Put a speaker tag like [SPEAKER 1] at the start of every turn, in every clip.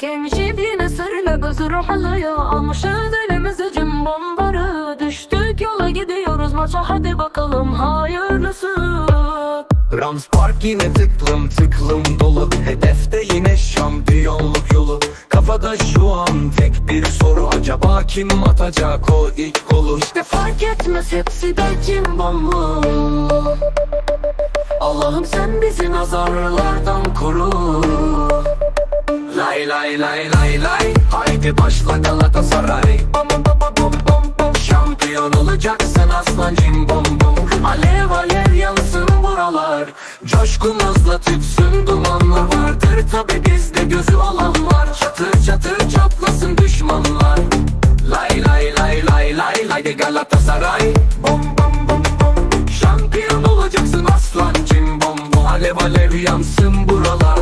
[SPEAKER 1] Gençim yine sarıla gözü halaya Almışız elimize cim bombarı Düştük yola gidiyoruz maça hadi bakalım hayırlısı.
[SPEAKER 2] Rams Park yine tıklım tıklım dolu. Hedefte yine şampiyonluk yolu. Kafada şu an tek bir soru Acaba kim atacak o ilk golü?
[SPEAKER 1] İşte fark etmez hepsi de cim bombu Allah'ım sen bizi nazarlardan koru
[SPEAKER 2] Lay lay lay lay lay. Haydi başla Galatasaray. Bom bom bom bom bom bom Şampiyon olacaksın aslan cim bom bom Alev alev yansın buralar. Coşkumuzla tütsün dumanlar. Vardır tabi bizde gözü olanlar Çatır çatır çatlasın düşmanlar. Lay lay lay lay lay Haydi Galatasaray. Bom bom bom bom Şampiyon olacaksın aslan cim bom bom Alev alev yansın buralar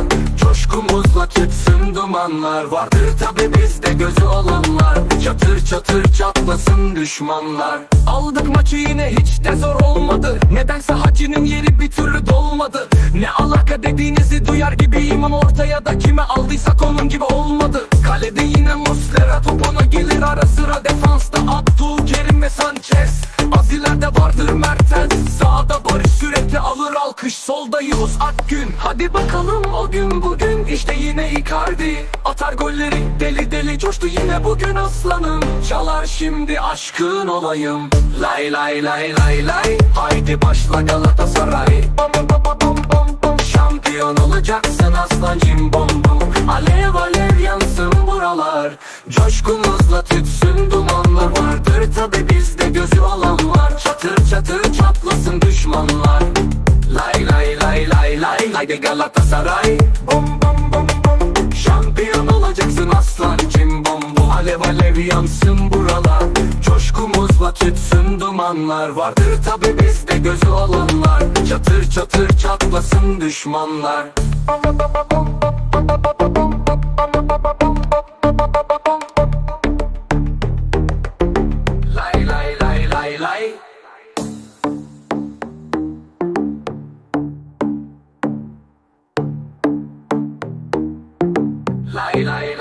[SPEAKER 2] tütsün dumanlar Vardır. Tabi bizde gözü olanlar. Çatır çatır çatlasın düşmanlar. Aldık maçı yine hiç de zor olmadı. Nedense hacinin yeri bir türlü dolmadı. Ne alaka dediğinizi duyar gibiyim ama ortaya da kime aldıysak onun gibi olmadı. Kalede yine Muslera top ona gelir ara sıra defansta Abdülkerim ve Sanchez. Az ileride vardır Mertens. Sağda Barış sürekli alır alkış Solda Yunus Akgün. Hadi bakalım o gün bugün işte yine Icardi. Atar golleri deli deli coştu yine bugün aslanım. Çalar şimdi aşkın olayım. Lay lay lay lay lay. Haydi başla Galatasaray. Bom bom bom bom bom bom Şampiyon olacaksın aslan cim bom bom. Alev alev yansın buralar. Coşkumuzla tütsün dumanlar Vardır. Tabi bizde gözü olan var. Çatır çatır çatlasın düşmanlar. Lay lay lay lay lay Haydi Galatasaray. Bom Alev yansın buralar. Coşkumuzla tütsün dumanlar Vardır. Tabi bizde gözü olanlar. Çatır çatır çatlasın düşmanlar. Lay lay lay lay. Lay Lay lay